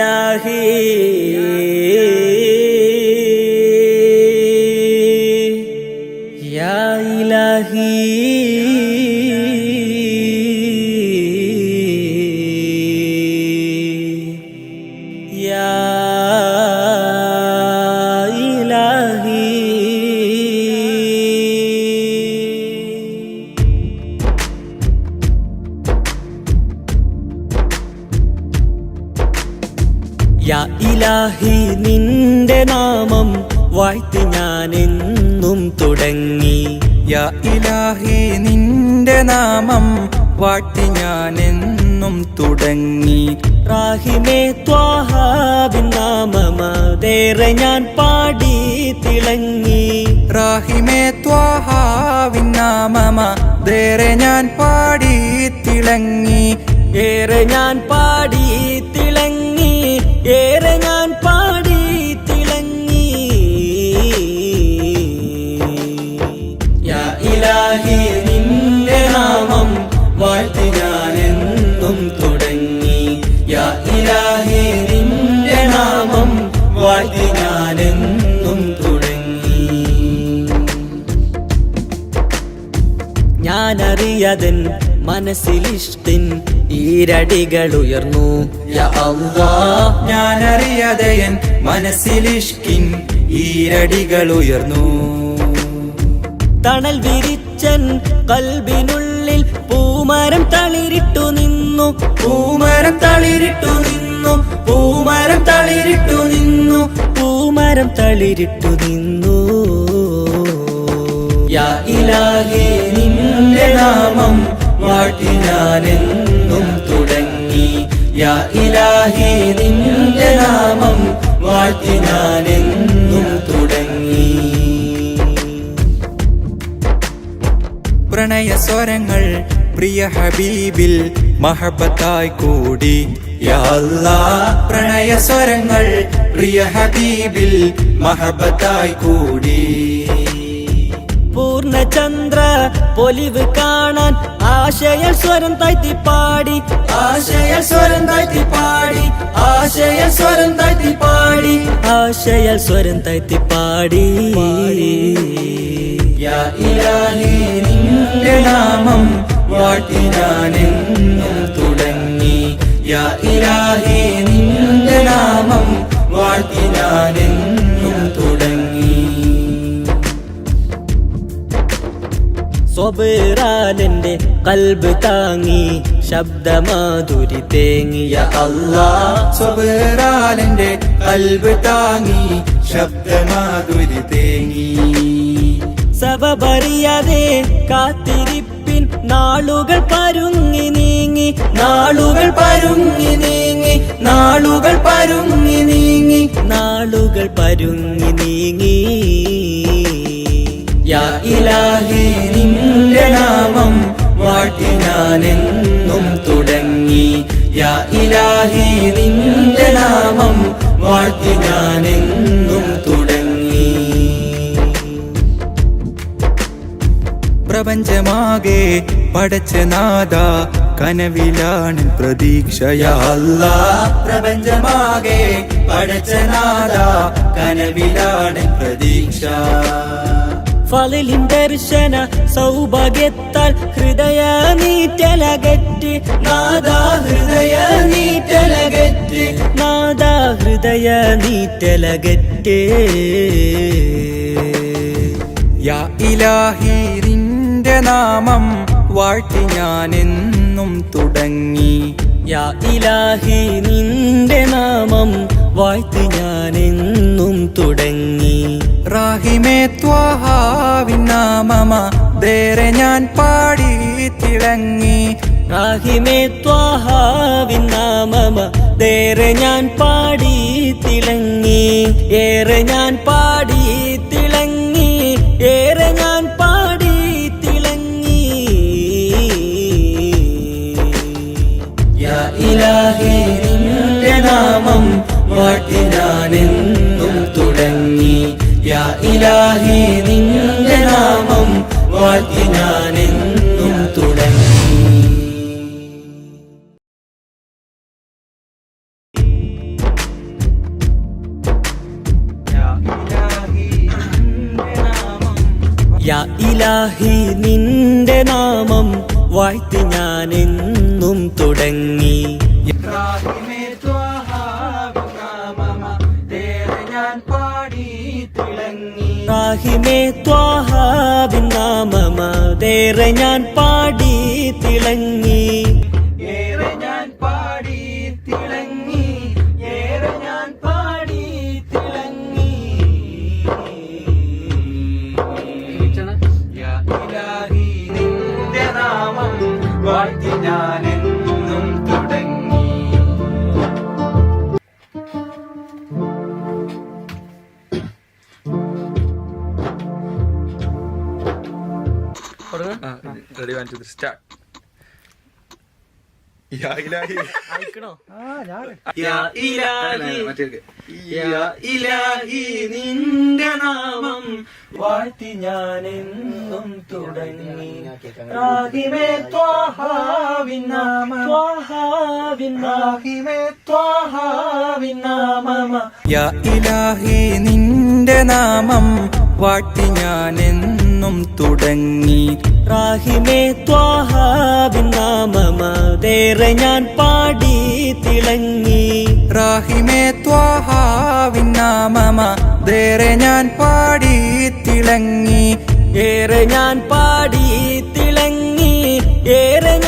ഇലാഹി യാ ഇലാഹി നിന്റെ നാമം വാട്ടി ഞാൻ എന്നും തുടങ്ങി. റാഹിമേ ത്വാഹാബിൻ നാമമതേറെ ഞാൻ പാടി തിളങ്ങി. റാഹിമേ ത്വാഹാവിൻ നാമമാതേറെ ഞാൻ പാടി തിളങ്ങി. ഏറെ ഞാൻ പാടി തിളങ്ങി. ഏറെ ഞാൻ ഞാൻ എന്നും തുടങ്ങി. ഞാനറിയതൻ മനസ്സിലിഷ്ടിൻ ഈരടികൾ ഉയർന്നു. ഞാനറിയാതെയൻ മനസ്സിലിഷ്കിൻ ഈരടികൾ ഉയർന്നു. തണൽ വിരിച്ചൻ കൽബിനുള്ളിൽ പൂമരം തളിരിട്ടു നിന്നു. പൂമരം തളിരിട്ടു നിന്നു. പൂമരം തളിരിട്ടു നിന്നു പൂമരം തളിരിട്ടു നിന്നു. യാ നിന്റെ നാമം വാട്ടി ഞാനെന്നും തുടങ്ങി. യാ ഇലാഹി നിന്റെ നാമം വാട്ടി ഞാനെന്നും തുടങ്ങി. പ്രണയ സ്വരങ്ങൾ പ്രിയ ഹബീബിൽ മഹബത്തായി കൂടി. പ്രണയ സ്വരങ്ങൾ പ്രിയ ഹബീബിൽ മഹബത്തായി കൂടി. പൂർണചന്ദ്ര പൊലിവ് കാണാൻ ആശയ സ്വരം താഴ്ത്തി പാടി. ആശയ സ്വരം താഴ്ത്തി പാടി ആശയ സ്വരം താഴ്ത്തി പാടി. ആശയ സ്വരം താഴ്ത്തി പാടി. യാ ഇലാഹി നിന്റെ നാമം വാട്ടി ഞാൻ എന്നും തുടങ്ങി. യാ ഇലാഹി നിന്റെ നാമം വാഴ്ത്തി ഞാനെന്നും തുടങ്ങി. സ്വബിറാലെന്റെ കൽബ് താങ്ങി ശബ്ദമാധുരി തേങ്ങിയ അല്ലാ സ്വബേറാലിന്റെ കൽബ് താങ്ങി ശബ്ദമാധുരി തേങ്ങി. സബബറിയാതെ കാത്തിരിപ്പിൻ നാളുകൾ പരുങ്ങി നീങ്ങി നാളുകൾ പരുങ്ങി നീങ്ങി നാളുകൾ പരുങ്ങി നീങ്ങി നാളുകൾ പരുങ്ങി നീങ്ങി. യാ ഇലാഹി നിന്റെ നാമം വാട്ടി ഞാൻ എന്നും തുടങ്ങി. യാ ഇലാഹി നിന്റെ നാമം വാട്ടി ഞാനെന്നും തുടങ്ങി. പ്രപഞ്ചമാകെ പടച്ച നാദ കനവിലാണ് പ്രതീക്ഷയാ. അല്ലാ പ്രപഞ്ചമാകെ പടച്ചനാഥ കനവിലാണ് പ്രതീക്ഷ. ഫലിൻ ദർശന സൗഭാഗ്യത്താൽ ഹൃദയ നീറ്റലകറ്റ്. നാദാ ഹൃദയ നീറ്റലകറ്റ്. നാദാ ഹൃദയ നീറ്റലകറ്റ്. യാ ഇലാഹി നിന്റെ നാമം വാഴ്ത്തി ഞാനെന്നും തുടങ്ങി. യാ ഇലാഹി നിന്റെ നാമം വാഴ്ത്തി ഞാനെന്നും തുടങ്ങി. റാഹിമേ ത്വാഹാവിൻ നാമമ ദേറെ ഞാൻ പാടി തിളങ്ങി. റാഹിമേ ത്വാഹാവിൻ നാമമ ദേറെ ഞാൻ പാടി തിളങ്ങി. ഏറെ ഞാൻ പാടി തിളങ്ങി ഏറെ ഞാൻ നൽകി നിന്റെ നാമം വാട്ടി ഞാനെന്നും തുടങ്ങി. യാ ഇലാഹി നിന്റെ നാമം വാട്ടി ഞാനെന്നും തുടങ്ങി. യാ ഇലാഹി നിന്റെ നാമം വാഴ്ത്തി ഞാനെന്നും തുടങ്ങി. ത്വാഹാബിൻ നാമമതേറെ ഞാൻ പാടി തിളങ്ങി. ഏറെ ഞാൻ പാടി തിളങ്ങി. ഏറെ ഞാൻ പാടി തിളങ്ങി. Ready the start. യാ ഇലാഹി. യാ നിന്റെ നാമം വാഴ്ത്തി ഞാൻ എന്നും തുടങ്ങി റാഹിമേ യാ ഇലാഹി നിന്റെ നാമം വാഴ്ത്തി ഞാൻ എന്നും തുടങ്ങി. റാഹിമേ ത്വാഹാബിൻ നാമമതേറെ ഞാൻ പാടി തിളങ്ങി. റാഹിമേ ത്വാഹാവിൻ നാമമ ദേറെ ഞാൻ പാടി തിളങ്ങി. ഏറെ ഞാൻ പാടി തിളങ്ങി. ഏറെ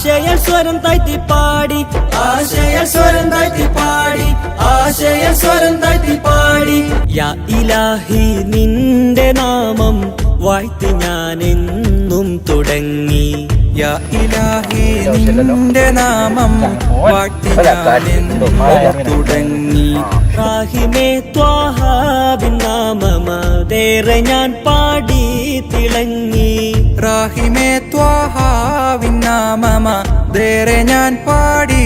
ആശയ സ്വരം താഴ്ത്തി പാടി ആശയ സ്വരം താഴ്ത്തി പാടി ആശയ സ്വരം താഴ്ത്തി പാടി യാ ഇലാഹി നിന്റെ നാമം വാഴ്ത്തി ഞാൻ എന്നും തുടങ്ങി. യാ ഇലാഹി നിന്റെ നാമം വാട്ടി ഞാൻ എന്നും തുടങ്ങി. റാഹിമേ ത്വാഹാബിൻ നാമമതേറെ ഞാൻ പാടി തിളങ്ങി. റാഹിമേ ത്വാഹാവിൻ നാമമ ദേറെ ഞാൻ പാടി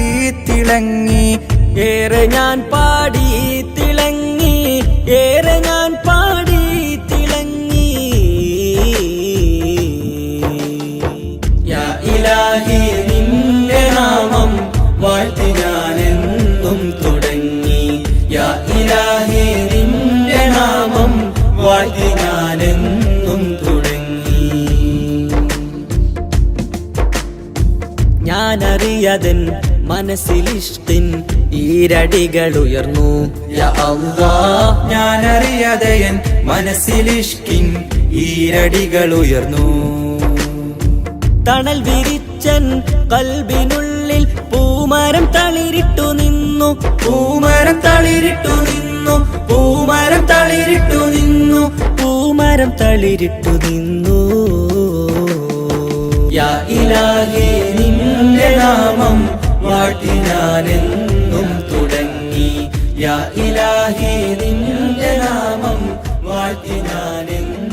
തിളങ്ങി. ഏറെ ഞാൻ പാടി തിളങ്ങി. ഏറെ ഞാൻ ഞാനറിയതൻ മനസ്സിലിഷ്ടിൻ ഈരടികൾ ഉയർന്നു ഞാനറിയതയൻ മനസ്സിൽ മനസ്സിലിഷ്കിൻ ഈരടികൾ ഉയർന്നു തണൽ വിരിച്ചൻ കൽബിനുള്ളിൽ പൂമരം തളിരിട്ടു നിന്നു. പൂമരം തളിരിട്ടു നിന്നു. പൂമരം തളിരിട്ടു നിന്നു. പൂമരം തളിരിട്ടു നിന്നു. യാ ഇലാഹി നാമം വാട്ടി ഞാനെന്നും തുടങ്ങി. യാ ഇലാഹി നിന്റെ നാമം വാട്ടി ഞാനെന്നും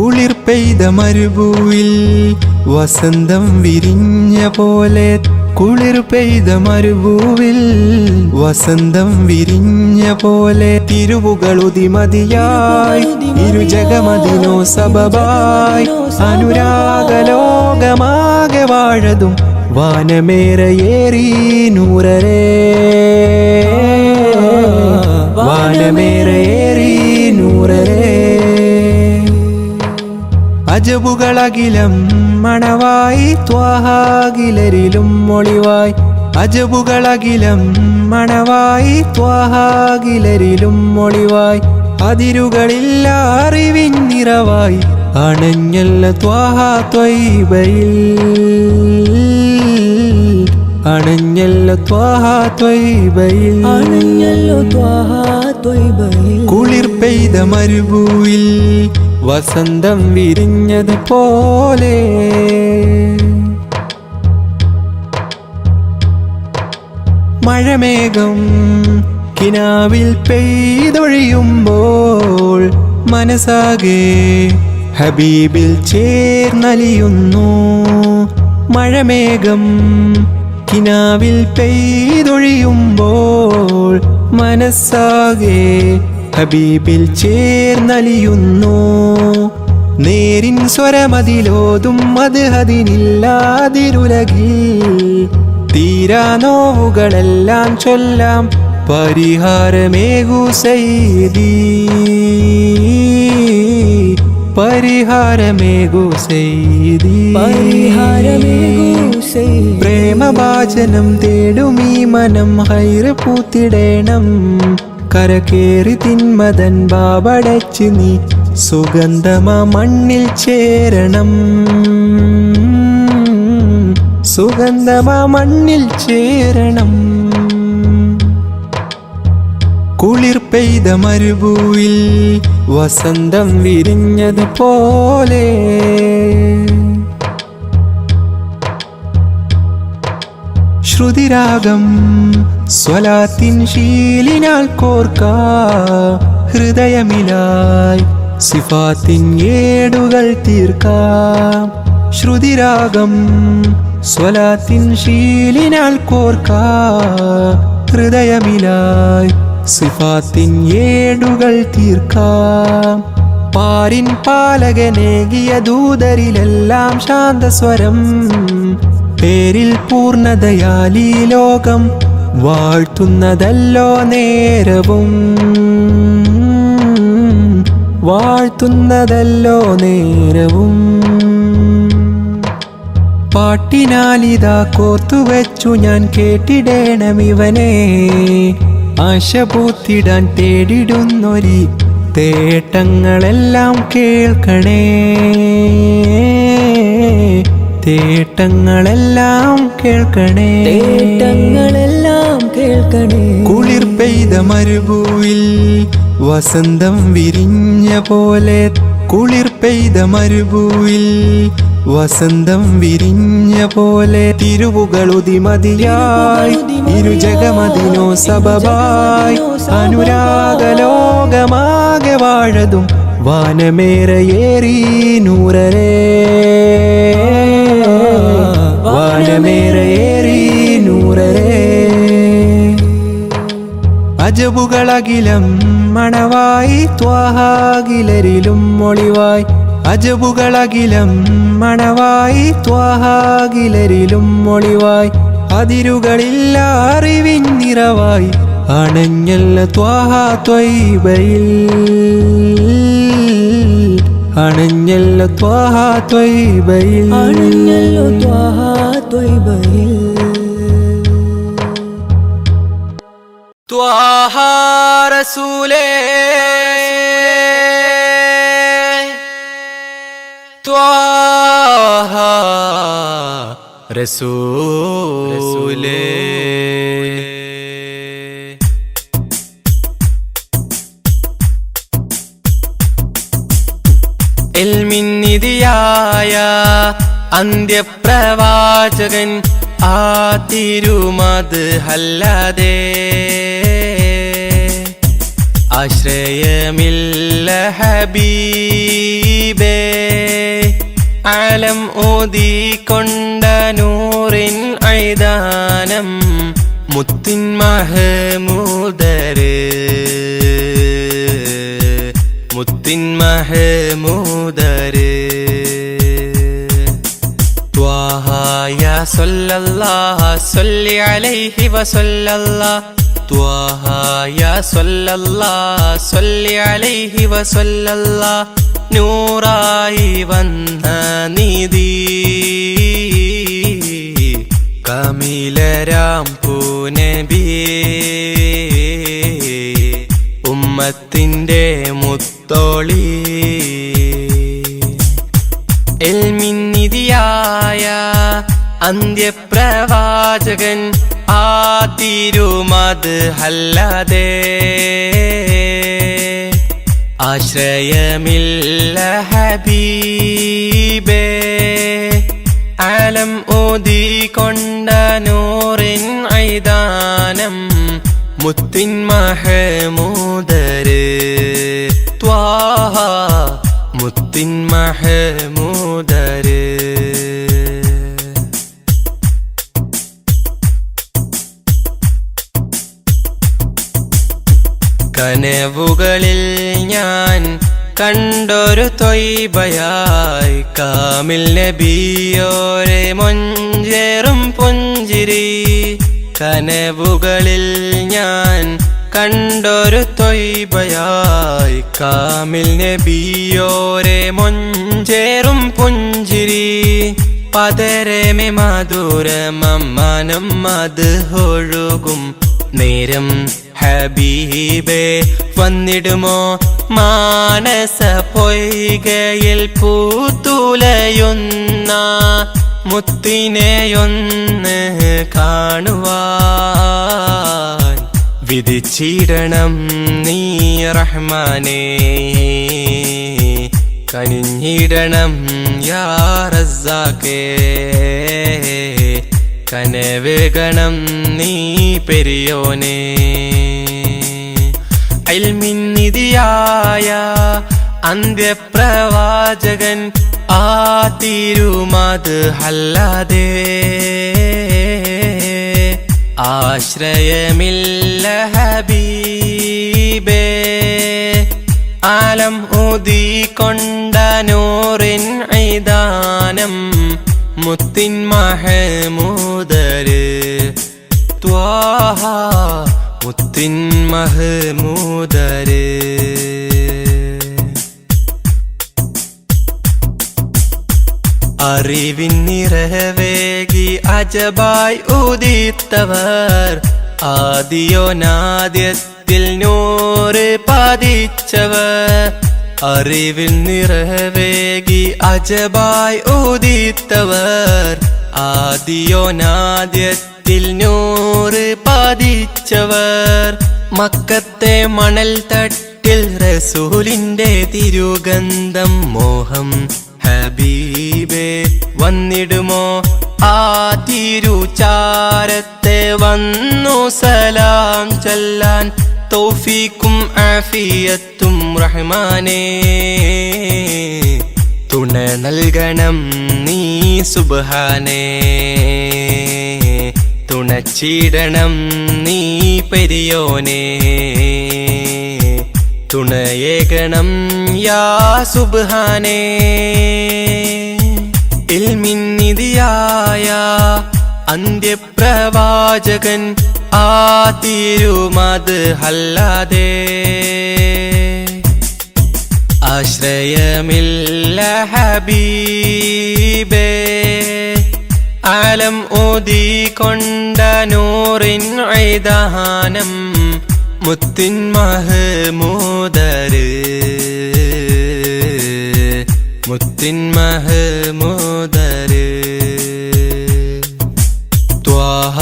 കുളിർ പെയ്ത മരുഭൂവിൽ വസന്തം വിരിഞ്ഞ പോലെ. കുളിർ പെയ്ത മരുഭൂവിൽ വസന്തം വിരിഞ്ഞ പോലെ. തിരുവുകളുതിമതിയായി ഇരുജഗമതിനോ സബബായി. അനുരാഗലോകമാകെ വാഴതും വാനമേറയേറി നൂറരേ വാനമേറയേറി അജബുകളകിലം മണവായി ത്വാഹാകിലരിലും മൊളിവായി അജബുകളകിലം മണവായി ത്വാഹാകിലരിലും മൊളിവായി അതിരുകളില്ല അറിവിൻ നിറവായി. അണഞ്ഞല്ല ത്വാഹാ ത്വൈബയിൽ അണഞ്ഞല്ല ത്വാഹാ ത്വൈബയിൽ അണഞ്ഞല്ലോ ത്വാഹാ ത്വൈബയിൽ കുളിർ പെയ്ത മരുഭൂയിൽ വസന്തം വിരിഞ്ഞത് പോലെ. മഴമേഘം കിനാവിൽ പെയ്തൊഴിയുമ്പോൾ മനസ്സാകെ ഹബീബിൽ ചേർന്നലിയുന്നു. മഴമേഘം കിനാവിൽ പെയ്തൊഴിയുമ്പോൾ മനസ്സാകെ ഹബീബിൽ ചേർന്നലിയുന്നു. നേരിൻ സ്വരമതിലോതും അത് അതിനില്ലാതിരുലകിൽ. തീരാ നോവുകളെല്ലാം ചൊല്ലാം പരിഹാരമേകൂ സൈദി പരിഹാരമേകൂ സൈദി പരിഹാരമേകൂ പ്രേമവാചനം തേടും ഈ മനം ഹൈറ് പൂത്തിടേണം. കരകേറി തിന്മതൻ ബാബടച്ച് നീ സുഗന്ധമ മണ്ണിൽ ചേരണം. സുഗന്ധമ മണ്ണിൽ ചേരണം. കുളിർ പെയ്ത മരുഭൂവിൽ വസന്തം വിരിഞ്ഞത് ശ്രുതിരാഗം സ്വലാത്തിൻ ശീലിനാൽ കോർക്ക ഹൃദയമിലായി സിഫാത്തിൻ ഏടുകൾ തീർക്കാം. ശ്രുതിരാഗം സ്വലാത്തിൻ ശീലിനാൽ കോർക്ക ഹൃദയമിലായി സിഫാത്തിൻ ഏടുകൾ തീർക്കാം. പാരിൻ പാലകനേകിയ ദൂതരിലെല്ലാം ശാന്തസ്വരം പേരിൽ പൂർണതയാലി ലോകം വാഴ്ത്തുന്നതല്ലോ നേരവും. വാഴ്ത്തുന്നതല്ലോ നേരവും. പാട്ടിനാലിതാ കോർത്തുവെച്ചു ഞാൻ കേട്ടിടേണം ഇവനെ. ആശപൂത്തിടാൻ തേടിടുന്നൊരി തേട്ടങ്ങളെല്ലാം കേൾക്കണേ. തേട്ടങ്ങളെല്ലാം കേൾക്കണേ. തേട്ടങ്ങളെല്ലാം കേൾക്കണേ. കുളിർ പെയ്ത മരുഭൂവിൽ വസന്തം വിരിഞ്ഞ പോലെ. കുളിർ പെയ്ത മരുഭൂവിൽ വസന്തം വിരിഞ്ഞ പോലെ. തിരുവുകളുതിമതിയായി ഇരുജഗമതിനോ സബബായി അനുരാഗലോകമാകെ വാഴതും വാനമേറയേറി നൂറരേ വാനമേറയേറി നൂറരേ അജബുകളകിലം മണവായി ത്വാഹാകിലരിലും ഒളിവായി. അജബുകളകിലം മണവായി ത്വാഹാകിലരിലും ഒളിവായി. അതിരുകളില്ല അറിവിൻ നിറവായി. അണഞ്ഞല്ല ത്വാഹ ത്വൈബയിൽ അണഞ്ഞല്ല ത്വാഹ ത്വൈബയിൽ അണഞ്ഞല്ലോ ത്വാഹ ത്വൈബയിൽ ത്വാഹ റസൂലേ. ത്വാഹ റസൂലേ. അന്ത്യപ്രവാചകൻ ആ തിരുമത് അല്ലാതെ ആശ്രയമില്ല ഹബീബേ. ആലം കൊണ്ട നൂറിൻ ഐദാനം മുത്തിൻ മഹമൂദര് മുത്തിൻ മഹമൂദര് സല്ലല്ലാഹ സല്ലി അലൈഹി വസല്ലല്ലാ ത്വാഹ യാ സല്ലല്ലാഹ സല്ലി അലൈഹി വസല്ലല്ലാ നൂറായി വന്ന നീതി. കമിലരാം പൂനബിയേ ഉമ്മത്തിന്റെ മുത്തോളി. എൽമിന്നിതിയായ അന്ത്യപ്രവാചകൻ ആ തിരുമത് അല്ലാതെ ആശ്രയമില്ല ഹബീബേ. ആലം കൊണ്ട നൂറിൻ ഐദാനം മുത്തിൻ മഹമൂദര്. ത്വാഹ മുത്തിൻ മഹമൂദര്. കനവുകളിൽ ഞാൻ കണ്ടൊരു തൊയ്ബയായി. കാമിൽ നബിയോരെ മൊഞ്ചേറും പുഞ്ചിരി. കനവുകളിൽ ഞാൻ കണ്ടൊരു തൊയ്ബയായി. കാമിൽ നബിയോരെ മൊഞ്ചേറും പുഞ്ചിരി. പതരമെ മധുരമമ്മാനം അത് ഒഴുകും. നേരം ഹബീബേ വന്നിടുമോ? മാനസ പൊയ്കയിൽ പൂത്തുലയുന്ന മുത്തിനെയൊന്ന് കാണുവാൻ വിധിച്ചിടണം നീ റഹ്മാനേ. കനിഞ്ഞിടണം യാ റസാക്കേ കനവേഗണം നീ പെരിയോനെ. അൽമിന്നിതിയായ അന്ത്യപ്രവാചകൻ ആ തിരുമത് അല്ലാതെ ആശ്രയമില്ല ഹബീബേ. ആലം ഊതി കൊണ്ടനോറിൻ ഐദാനം മുത്തിൻ മഹമൂദര്. ത്വാഹ മുത്തിൻ മഹമൂദര്. അറിവിൻ നിറവേകി അജബായി ഉദിത്തവർ. ആദിയോ നാദ്യത്തിൽ നൂറ് പതിച്ചവർ. അറിവിൽ നിറവേകി അജബായ് ഉദിത്തവർ. ആദിയോനാദ്യത്തിൽ നൂറ് പാതിച്ചവർ. മക്കത്തെ മണൽ തട്ടിൽ റസൂലിന്റെ തിരുഗന്ധം മോഹം ഹബീബേ വന്നിടുമോ? ആ തിരുചാരത്തെ വന്നു സലാം ചൊല്ലാൻ തോഫിക്കും ആഫിയത്തും റഹ്മാനേ തുണ നൽകണം നീ സുബ്ഹാനേ. തുണച്ചിടണം നീ പെരിയോനെ. തുണയേകണം യാ സുബ്ഹാനേ. ഇൽമിന്നിതിയായ അന്ത്യപ്രവാചകൻ ആ തിരുമത് അല്ലാതെ. ആശ്രയമില്ല ഹബീബേ ആലം ഓതി കൊണ്ട നൂറിൻ ഐദാനം മുത്തിൻ മഹമൂദര് മുത്തിൻ മഹമൂദര് ത്വാഹ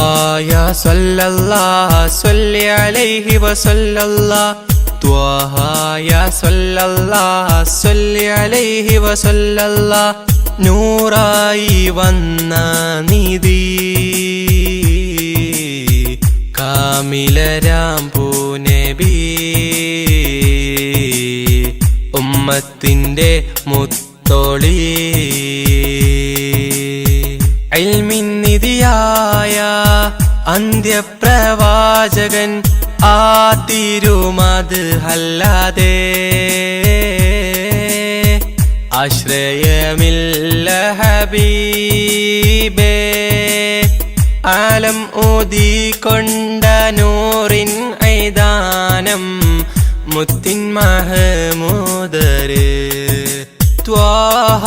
യാ സല്ലല്ലാഹ് സ്വല്ലി അലൈഹി വസല്ലല്ലാഹ് അലൈഹി വസല്ലല്ലാ നൂറായി വന്ന നിധി. കാമിലരാം പൂനബി ഉമ്മത്തിന്റെ മുത്തോളി. നിധിയായ അന്ത്യപ്രവാചകൻ ആ തിരുമത് അല്ലാതെ ആശ്രയമില്ല ഹബീബേ. ആലം ഊതി കൊണ്ട നൂറിൻ ഐദാനം മുത്തിൻ മഹമൂദര്. ത്വാഹ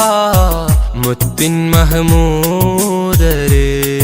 മുത്തിൻ മഹമൂദര്.